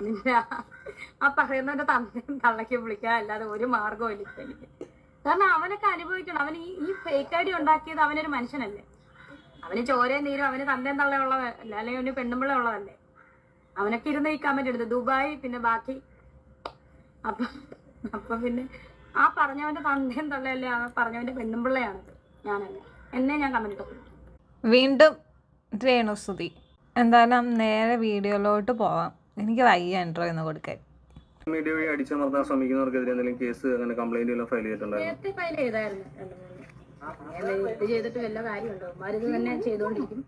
നിന്റെ ആ- പറയുന്നവന്റെ തന്തയും തള്ളയ്ക്ക് വിളിക്കാൻ അല്ലാതെ ഒരു മാർഗവും ഇല്ല കാരണം അവനൊക്കെ അനുഭവിക്കണം. അവൻ ഈ ഈ ഫേക്ക് ഐ ഡി ഉണ്ടാക്കിയത് അവനൊരു മനുഷ്യനല്ലേ? അവന് ചോരയും നീരും അവന് തന്തയും തള്ള ഉള്ളതല്ല അല്ലെങ്കിൽ അവന് പെണ്ണുമ്പിള്ള ഉള്ളതല്ലേ? അവനൊക്കെ ഇരുന്ന് ഈ കമന്റ് എടുത്ത് ദുബായ് പിന്നെ ബാക്കി. അപ്പൊ അപ്പൊ പിന്നെ ആ പറഞ്ഞവന്റെ തന്തയും തള്ളയല്ലേ ആ പറഞ്ഞവന്റെ പെണ്ണുമ്പിള്ളയാണത് ഞാനല്ല. എന്നെ ഞാൻ കമന്റ് ഇട്ടു. വീണ്ടും രേണുസുതി. എന്തായാലും നേരെ വീഡിയോയിലോട്ട് പോവാം. എനിക്ക് വയ്യ ഇൻട്രോ എന്ന് കൊടുക്കാൻ. മീഡിയ വഴി അടിച്ചമർത്താൻ ശ്രമിക്കുന്നവർക്കെതിരെ എന്തെങ്കിലും കേസ് അങ്ങനെ കംപ്ലൈന്റ് എല്ലാം ഫയൽ ചെയ്തിട്ടുണ്ടായിരുന്നു? ഫയൽ ചെയ്തായിരുന്നു ഇത് ചെയ്തിട്ട് വല്ല കാര്യമുണ്ടോ? തന്നെ ചെയ്തുകൊണ്ടിരിക്കും.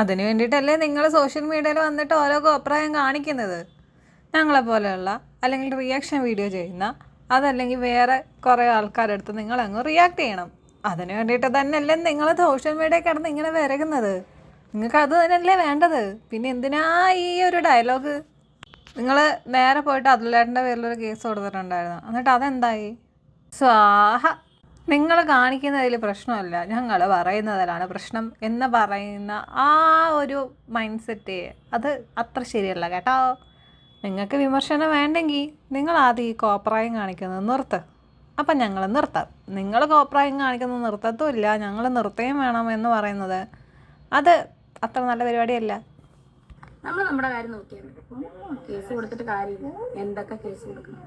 അതിന് വേണ്ടിയിട്ടല്ലേ നിങ്ങൾ സോഷ്യൽ മീഡിയയിൽ വന്നിട്ട് ഓരോ അഭിപ്രായം കാണിക്കുന്നത്? ഞങ്ങളെ പോലെയുള്ള അല്ലെങ്കിൽ റിയാക്ഷൻ വീഡിയോ ചെയ്യുന്ന അതല്ലെങ്കിൽ വേറെ കുറേ ആൾക്കാരെടുത്ത് നിങ്ങൾ അങ്ങ് റിയാക്ട് ചെയ്യണം. അതിന് വേണ്ടിയിട്ട് തന്നെയല്ലേ നിങ്ങൾ സോഷ്യൽ മീഡിയ കിടന്ന് ഇങ്ങനെ വിരകുന്നത്? നിങ്ങൾക്ക് അത് തന്നെയല്ലേ വേണ്ടത്? പിന്നെ എന്തിനാ ഈ ഒരു ഡയലോഗ് നിങ്ങൾ നേരെ പോയിട്ട് അതുലേട്ടന്റെ പേരിലൊരു കേസ് കൊടുത്തിട്ടുണ്ടായിരുന്നു. എന്നിട്ട് അതെന്തായി? സ്വാഹ. നിങ്ങൾ കാണിക്കുന്നതിൽ പ്രശ്നമല്ല. ഞങ്ങൾ പറയുന്നതിലാണ് പ്രശ്നം എന്ന് പറയുന്ന ആ ഒരു മൈൻഡ് സെറ്റ് അത് അത്ര ശരിയല്ല കേട്ടോ. നിങ്ങൾക്ക് വിമർശനം വേണ്ടെങ്കിൽ നിങ്ങൾ ആദ്യം ഈ കോപ്രായം കാണിക്കുന്നത് നിർത്ത്. അപ്പം ഞങ്ങൾ നിർത്താം. നിങ്ങൾ കോപ്രായം കാണിക്കുന്നത് നിർത്തത്തുമില്ല. ഞങ്ങൾ നിർത്തുകയും വേണം എന്ന് പറയുന്നത്. അത് അത്ര നല്ല പരിപാടിയല്ല. നമ്മൾ നമ്മുടെ കാര്യം നോക്കിയാൽ മതി. കേസ് കൊടുത്തിട്ട് കാര്യമില്ല. എന്തൊക്കെ കേസ് കൊടുക്കണം?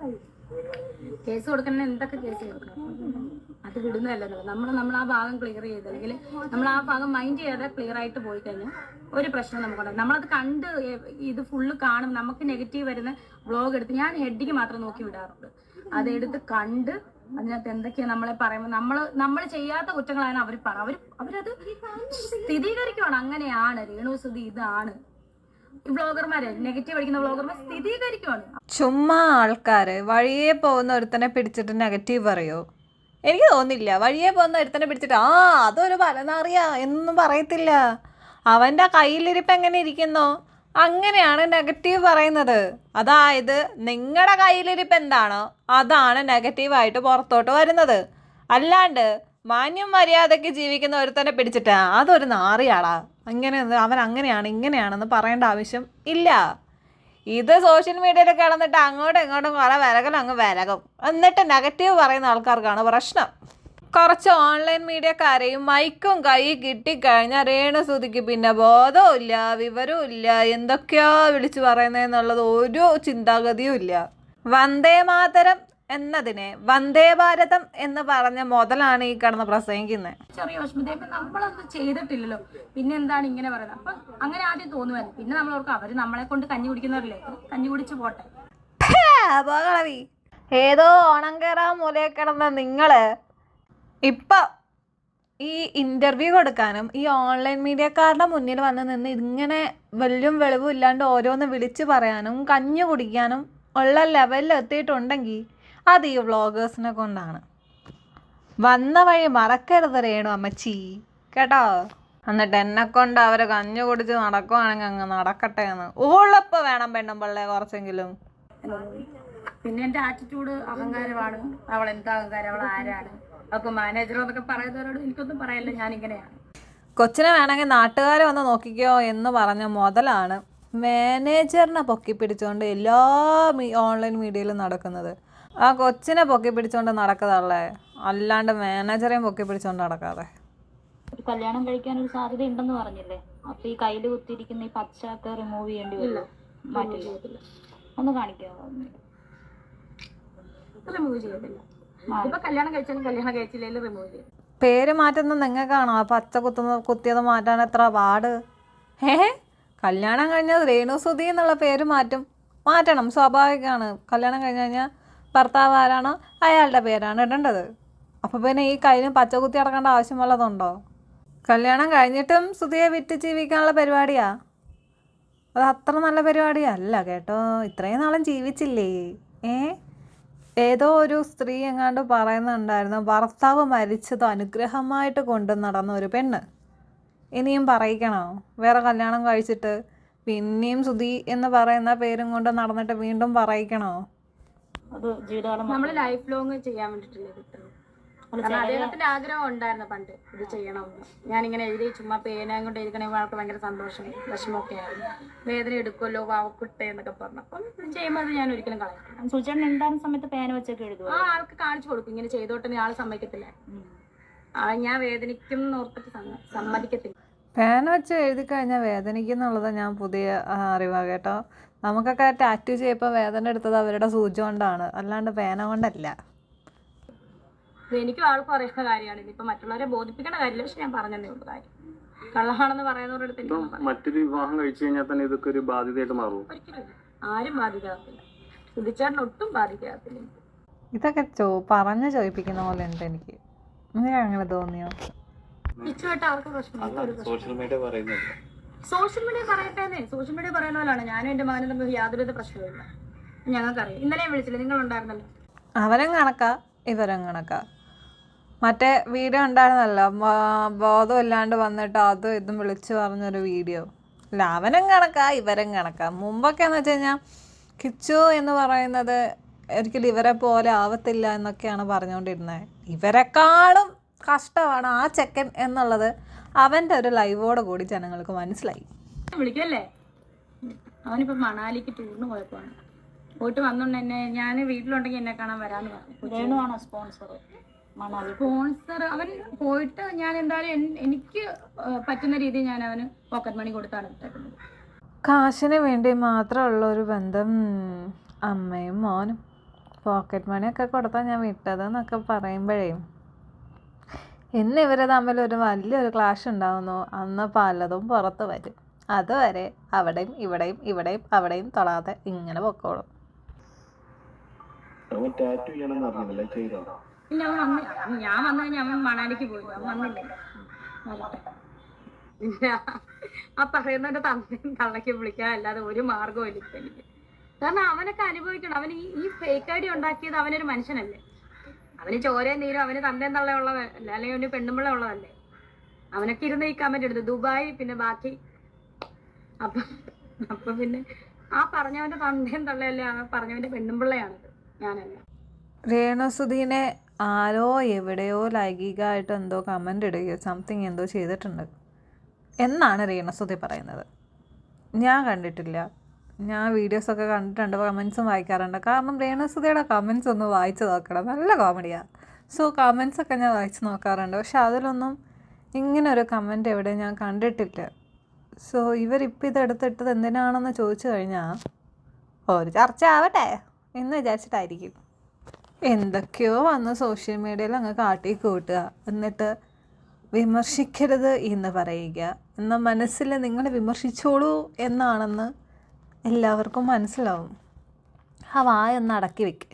കേസ് കൊടുക്കണ എന്തൊക്കെ കേസ് കൊടുക്കണം? അത് വിടുന്നതല്ല നമ്മൾ നമ്മൾ ആ ഭാഗം ക്ലിയർ ചെയ്ത് അല്ലെങ്കിൽ നമ്മൾ ആ ഭാഗം മൈൻഡ് ചെയ്യാതെ ക്ലിയർ ആയിട്ട് പോയി കഴിഞ്ഞാൽ ഒരു പ്രശ്നം നമുക്കുണ്ടാകും നമ്മളത് കണ്ട് ഇത് ഫുള്ള് കാണും. നമുക്ക് നെഗറ്റീവ് വരുന്ന വ്ളോഗ് എടുത്ത് ഞാൻ ഹെഡിക്ക് മാത്രം നോക്കി വിടാറുണ്ട്. അതെടുത്ത് കണ്ട് അതിനകത്ത് എന്തൊക്കെയാ നമ്മളെ പറയുമ്പോൾ നമ്മൾ നമ്മൾ ചെയ്യാത്ത കുറ്റങ്ങളാണ് അവർ പറ അവർ അവരത് സ്ഥിരീകരിക്കുവാണ്. അങ്ങനെയാണ്. രേണു സുധി ഇതാണ്. നെഗറ്റീവ് അടിക്കുന്ന ചുമ്മാ ആൾക്കാര് വഴിയെ പോകുന്ന ഒരുത്തനെ പിടിച്ചിട്ട് നെഗറ്റീവ് പറയോ? എനിക്ക് തോന്നില്ല വഴിയെ പോകുന്ന ഒരുത്തനെ പിടിച്ചിട്ട് ആ അതൊരു ബലനാറിയ എന്നൊന്നും പറയത്തില്ല. അവന്റെ കയ്യിലിരിപ്പ് എങ്ങനെ ഇരിക്കുന്നോ? അങ്ങനെയാണ് നെഗറ്റീവ് പറയുന്നത്. അതായത് നിങ്ങളുടെ കയ്യിലിരിപ്പ് എന്താണോ അതാണ് നെഗറ്റീവായിട്ട് പുറത്തോട്ട് വരുന്നത്. അല്ലാണ്ട് മാന്യം മര്യാദയ്ക്ക് ജീവിക്കുന്ന ഒരുത്തനെ പിടിച്ചിട്ട് അതൊരു നാറിയാടാ അങ്ങനെ അവൻ അങ്ങനെയാണ് ഇങ്ങനെയാണെന്ന് പറയേണ്ട ആവശ്യം ഇല്ല. ഇത് സോഷ്യൽ മീഡിയയിൽ കിടന്നിട്ട് അങ്ങോട്ടും ഇങ്ങോട്ടും കുറേ വിലകലും അങ്ങ് വിലകും. എന്നിട്ട് നെഗറ്റീവ് പറയുന്ന ആൾക്കാർക്കാണ് പ്രശ്നം. കുറച്ച് ഓൺലൈൻ മീഡിയക്കാരെയും മൈക്കും കൈ കിട്ടിക്കഴിഞ്ഞാൽ രേണുസുതിക്ക് പിന്നെ ബോധവും ഇല്ല വിവരവും ഇല്ല എന്തൊക്കെയാ വിളിച്ചു പറയുന്നതെന്നുള്ളത് ഒരു ചിന്താഗതിയും ഇല്ല. വന്ദേ മാതരം എന്നതിനെ വന്ദേ ഭാരതം എന്ന് പറഞ്ഞ മുതലാണ് ഈ കിടന്ന് പ്രസംഗിക്കുന്നത് ചെറിയ വിഷമത്തേക്ക് നമ്മളൊന്നും ചെയ്തിട്ടില്ലല്ലോ. പിന്നെ എന്താണ് ഇങ്ങനെ പറയുന്നത്? അപ്പൊ അങ്ങനെ ആദ്യം തോന്നുമായിരുന്നു പിന്നെ നമ്മൾ ഓർക്കും അവർ നമ്മളെ കൊണ്ട് കഞ്ഞി കുടിക്കുന്നവരില്ലേ? കഞ്ഞി കുടിച്ച് പോട്ടെ. അപകളവി ഏതോ ഓണം കയറാൻ മൂലയെ കിടന്ന നിങ്ങൾ. ഇപ്പൊ ഈ ഇന്റർവ്യൂ കൊടുക്കാനും ഈ ഓൺലൈൻ മീഡിയക്കാരുടെ മുന്നിൽ വന്ന് നിന്ന് ഇങ്ങനെ വലിയും വെളിവും ഇല്ലാണ്ട് ഓരോന്ന് വിളിച്ചു പറയാനും കഞ്ഞു കുടിക്കാനും ഉള്ള ലെവലിൽ എത്തിയിട്ടുണ്ടെങ്കിൽ അത് ഈ വ്ളോഗേഴ്സിനെ കൊണ്ടാണ്. വന്ന വഴി മറക്കരുത് രേണു അമ്മച്ചി. കേട്ടോ? എന്നിട്ട് എന്നെ കൊണ്ട് അവർ കഞ്ഞു കുടിച്ച് നടക്കുവാണെങ്കിൽ അങ്ങ് നടക്കട്ടെ എന്ന്. ഉള്ളപ്പ് വേണം പെണ്ണും പിള്ളേ കുറച്ചെങ്കിലും. പിന്നെ എന്റെ ആറ്റിറ്റ്യൂഡ് അഹങ്കാരമാണ്. അവൾ എന്താ അഹങ്കാരം? അവൾ ആരാണ്? അപ്പൊ മാനേജർ എന്നൊക്കെ പറയുന്നവരോട് എനിക്കൊന്നും പറയല്ല. ഞാൻ ഇങ്ങനെയാണ്. കൊച്ചിനെ വേണമെങ്കിൽ നാട്ടുകാരെ വന്ന് നോക്കിക്കോ എന്ന് പറഞ്ഞ മുതലാണ് മാനേജറിനെ പൊക്കി പിടിച്ചുകൊണ്ട് എല്ലാ ഓൺലൈൻ മീഡിയയിലും നടക്കുന്നത്. ആ കൊച്ചിനെ പൊക്കി പിടിച്ചോണ്ട് നടക്കതല്ലേ? അല്ലാണ്ട് മാനേജറെയും പൊക്കി പിടിച്ചോണ്ട് നടക്കാതെ. ഒരു കല്യാണം കഴിക്കാൻ ഒരു സാധ്യത ഉണ്ടെന്ന് പറഞ്ഞില്ലേ? അപ്പൊ ഈ കയ്യിൽ കുത്തിയിരിക്കുന്ന ഈ പച്ച ഒക്കെ റിമൂവ് ചെയ്യേണ്ടി വരും. മാറ്റില്ല. ഒന്ന് കാണിക്കാമോ റിമൂവ് ചെയ്യത്തില്ല. ഇപ്പൊ കല്യാണം കഴിച്ചാലും കല്യാണം കഴിച്ചില്ലെങ്കിലും റിമൂവ് ചെയ്യും. പേര് മാറ്റുന്ന നിങ്ങൾക്കാണോ? ആ പച്ച കുത്തുന്ന കുത്തിയത് മാറ്റാൻ എത്ര പാട്? ഏ കല്യാണം കഴിഞ്ഞാൽ രേണുസുതി എന്നുള്ള പേര് മാറ്റും. മാറ്റണം സ്വാഭാവികമാണ്. കല്യാണം കഴിഞ്ഞ് കഴിഞ്ഞാൽ ഭർത്താവ് ആരാണോ? അയാളുടെ പേരാണ് ഇടേണ്ടത്. അപ്പോൾ പിന്നെ ഈ കയ്യിൽ പച്ച കുത്തി അടക്കേണ്ട ആവശ്യം വല്ലതുണ്ടോ? കല്യാണം കഴിഞ്ഞിട്ടും സുധിയെ വിറ്റ് ജീവിക്കാനുള്ള പരിപാടിയാ? അത് അത്ര നല്ല പരിപാടിയല്ല കേട്ടോ ഇത്രയും നാളും ജീവിച്ചില്ലേ? ഏ? ഏതോ ഒരു സ്ത്രീ എങ്ങാണ്ട് പറയുന്നുണ്ടായിരുന്നു ഭർത്താവ് മരിച്ചത് അനുഗ്രഹമായിട്ട് കൊണ്ടു നടന്ന ഒരു പെണ്ണ്. ഇനിയും പറയിക്കണോ? വേറെ കല്യാണം കഴിച്ചിട്ട് പിന്നെയും സുധി എന്ന് പറയുന്ന പേരും കൊണ്ട് നടന്നിട്ട് വീണ്ടും പറയിക്കണോ? അത് ജീവിതകാലം നമ്മൾ ലൈഫ് ലോങ് ചെയ്യാൻ വേണ്ടിട്ടുള്ള കാരണം അദ്ദേഹത്തിന്റെ ആഗ്രഹം ഉണ്ടായിരുന്നു പണ്ട് ഇത് ചെയ്യണമെന്ന് ഞാനിങ്ങനെ എഴുതി ചുമ്മാ പേനയും കൊണ്ട് എഴുതിക്കണേ ആൾക്ക് ഭയങ്കര സന്തോഷം വിഷമമൊക്കെ ആയിരുന്നു. വേദന എടുക്കുമല്ലോ വാവക്കുട്ടെ എന്നൊക്കെ പറഞ്ഞു. അപ്പം ചെയ്യുമ്പോൾ ഞാൻ ഒരിക്കലും കളയാം സുചേട്ടൻ ഉണ്ടാകുന്ന സമയത്ത് പേന വെച്ചൊക്കെ എഴുതും ആ ആൾക്ക് കാണിച്ചു കൊടുക്കും. ഇങ്ങനെ ചെയ്തോട്ടെ ആൾ സമ്മതിക്കത്തില്ല. ആ ഞാൻ വേദനിക്കും എന്ന് ഓർത്തിട്ട് സമ്മതിക്കത്തില്ല. പേന വെച്ച് എഴുതി കഴിഞ്ഞാൽ വേദനിക്കുന്നുള്ളത് ഞാൻ പുതിയ അറിവാണ് അറിവാ കേട്ടോ. നമുക്കൊക്കെ ടാറ്റു ചെയ്യപ്പോൾ വേദന എടുത്തത് അവരുടെ സൂചി കൊണ്ടാണ്. അല്ലാണ്ട് പേന കൊണ്ടല്ല. ഇത് എനിക്കും ആൾക്കും അറിയുന്ന കാര്യമാണ്. ഇതിപ്പോ മറ്റുള്ളവരെ ബോധിപ്പിക്കേണ്ട കാര്യമില്ല. പക്ഷെ ഞാൻ പറഞ്ഞതേ ഉള്ളൂ കാര്യം. കള്ളഹാണെന്ന് പറയുന്നവരുടെ മറ്റൊരു വിവാഹം കഴിച്ചു കഴിഞ്ഞാൽ തന്നെ ഇതൊക്കെ ഒരു ബാധ്യതയായിട്ട് മാറും ഒരിക്കലും. ആരും ബാധിക്കാത്തില്ല സുധിച്ചേട്ടൻ ഒട്ടും ബാധിക്കാത്തില്ല ഇതൊക്കെ ചോ പറഞ്ഞ് ചോദിപ്പിക്കുന്ന പോലെ ഉണ്ട് എനിക്ക്. അങ്ങനെ തോന്നിയോ? ഇച്ചുമായിട്ട് അവർക്ക് പ്രശ്നമില്ല. പ്രശ്നം സോഷ്യൽ മീഡിയ പറയുന്നില്ല. സോഷ്യൽ മീഡിയ പറയട്ടെ സോഷ്യൽ മീഡിയ പറയുന്ന പോലാണ് ഞാനും എന്റെ മകനും തമ്മിൽ യാതൊരുവിധ പ്രശ്നവുമില്ല. ഞങ്ങൾക്കറിയാം. ഇന്നലെ വിളിച്ചില്ല. നിങ്ങൾ ഉണ്ടായിരുന്നല്ലോ. അവരും കണക്ക ഇവരും കണക്ക. മറ്റേ വീഡിയോ ഉണ്ടായിരുന്നല്ലോ. ബോധം ബോധമില്ലാണ്ട് വന്നിട്ട് അതും ഇതും വിളിച്ചു പറഞ്ഞൊരു വീഡിയോ. അല്ല അവനും കണക്കാ ഇവരും കണക്കാ. മുമ്പൊക്കെ എന്ന് വെച്ച് കഴിഞ്ഞാൽ കിച്ചു എന്ന് പറയുന്നത് ഒരിക്കലും ഇവരെ പോലെ ആവത്തില്ല എന്നൊക്കെയാണ് പറഞ്ഞുകൊണ്ടിരുന്നത്. ഇവരെക്കാളും കഷ്ടമാണ് ആ ചെക്കൻ എന്നുള്ളത് അവന്റെ ഒരു ലൈവോട് കൂടി ജനങ്ങൾക്ക് മനസ്സിലായി. വിളിക്കല്ലേ? അവനിപ്പോ മണാലിക്ക് ടൂറിന് പോയപ്പോണ് പോയിട്ട് വന്നോണ്ട് എന്നെ ഞാൻ വീട്ടിലുണ്ടെങ്കിൽ എന്നെ കാണാൻ വരാന്ന് പറഞ്ഞു. ആണോ സ്പോൺസർ മണാലി. സ്പോൺസർ അവൻ പോയിട്ട് ഞാൻ എന്തായാലും എനിക്ക് പറ്റുന്ന രീതിയിൽ ഞാൻ അവന് പോക്കറ്റ് മണി കൊടുത്താണ് കാശിന് വേണ്ടി മാത്രമുള്ള ഒരു ബന്ധം അമ്മയും മോനും. പോക്കറ്റ് മണിയൊക്കെ കൊടുത്താൽ ഞാൻ വിട്ടതെന്നൊക്കെ പറയുമ്പോഴേ ഇന്ന് ഇവർ തമ്മിൽ ഒരു വലിയൊരു ക്ലാഷ് ഉണ്ടാവുന്നു. അന്ന് പലതും പുറത്ത് വരും. അതുവരെ അവിടെയും ഇവിടെയും ഇവിടെയും അവിടെയും തൊടാതെ ഇങ്ങനെ പൊക്കോളും. അവൻ- ഞാൻ വന്നു കഴിഞ്ഞാൽ മണാലിക്ക് പോയി. ഞാൻ- ആ പറയുന്നവന്റെ തന്തയും തള്ളയ്ക്ക് വിളിക്കാൻ അല്ലാതെ ഒരു മാർഗവും ഇല്ല എനിക്ക്. കാരണം അവനൊക്കെ അനുഭവിക്കണം. അവൻ ഈ ഈ ഫേക്ക് ഐ ഡി ഉണ്ടാക്കിയത് അവനൊരു മനുഷ്യനല്ലേ? അവന് ചോര നീരും അവന് തന്റെ തള്ള ഉള്ളതല്ല അല്ലെങ്കിൽ അവന് പെണ്ണുമ്പിള്ള ഉള്ളതല്ലേ? അവനൊക്കെ ഇരുന്ന് ഈ കമന്റ് എടുത്തു. ദുബായ് പിന്നെ ബാക്കി. അപ്പൊ അപ്പൊ പിന്നെ ആ പറഞ്ഞവന്റെ തന്തയും തള്ളയല്ലേ ആ പറഞ്ഞവന്റെ പെണ്ണുമ്പിള്ളയാണത്. ഞാനല്ല. രേണുസുധീനെ ആരോ എവിടെയോ ലൈംഗികമായിട്ട് എന്തോ കമന്റ് ഇടുകയോ സംതിങ് എന്തോ ചെയ്തിട്ടുണ്ട് എന്നാണ് രേണുസുധി പറയുന്നത്. ഞാൻ കണ്ടിട്ടില്ല. ഞാൻ വീഡിയോസൊക്കെ കണ്ടിട്ടുണ്ട് കമൻസും വായിക്കാറുണ്ട്. കാരണം രേണസുധയുടെ കമൻസ് ഒന്ന് വായിച്ച് നോക്കണം. നല്ല കോമഡിയാണ് സോ കമൻസൊക്കെ ഞാൻ വായിച്ച് നോക്കാറുണ്ട്. പക്ഷെ അതിലൊന്നും ഇങ്ങനെ ഒരു കമന്റ് എവിടെ ഞാൻ കണ്ടിട്ടില്ല. സോ ഇവരിപ്പോൾ ഇതെടുത്തിട്ടത് എന്തിനാണെന്ന് ചോദിച്ചു കഴിഞ്ഞാൽ ഒരു ചർച്ച ആവട്ടെ എന്ന് വിചാരിച്ചിട്ടായിരിക്കും. എന്തൊക്കെയോ വന്ന് സോഷ്യൽ മീഡിയയിൽ അങ്ങ് കാട്ടി കൂട്ടുക എന്നിട്ട് വിമർശിക്കരുത് എന്ന് പറയുക. എന്നാൽ മനസ്സിൽ നിങ്ങൾ വിമർശിച്ചോളൂ എന്നാണെന്ന് എല്ലാവർക്കും മനസ്സിലാവും. ആ വായ ഒന്ന് അടക്കി വെക്ക്.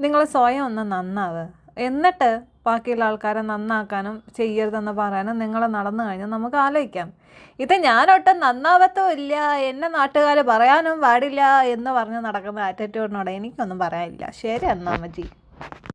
നിങ്ങൾ സ്വയം ഒന്ന് നന്നാവ്. എന്നിട്ട് ബാക്കിയുള്ള ആൾക്കാരെ നന്നാക്കാനും ചെയ്യരുതെന്ന് പറയാനും നിങ്ങൾ നടന്നു കഴിഞ്ഞാൽ നമുക്ക് ആലോചിക്കാം. ഇത് ഞാനൊട്ടും നന്നാവത്തും ഇല്ല എന്നെ നാട്ടുകാർ പറയാനും പാടില്ല എന്ന് പറഞ്ഞ് നടക്കുന്ന ആറ്റിറ്റ്യൂഡിനോട് എനിക്കൊന്നും പറയാനില്ല. ശരി എന്നാ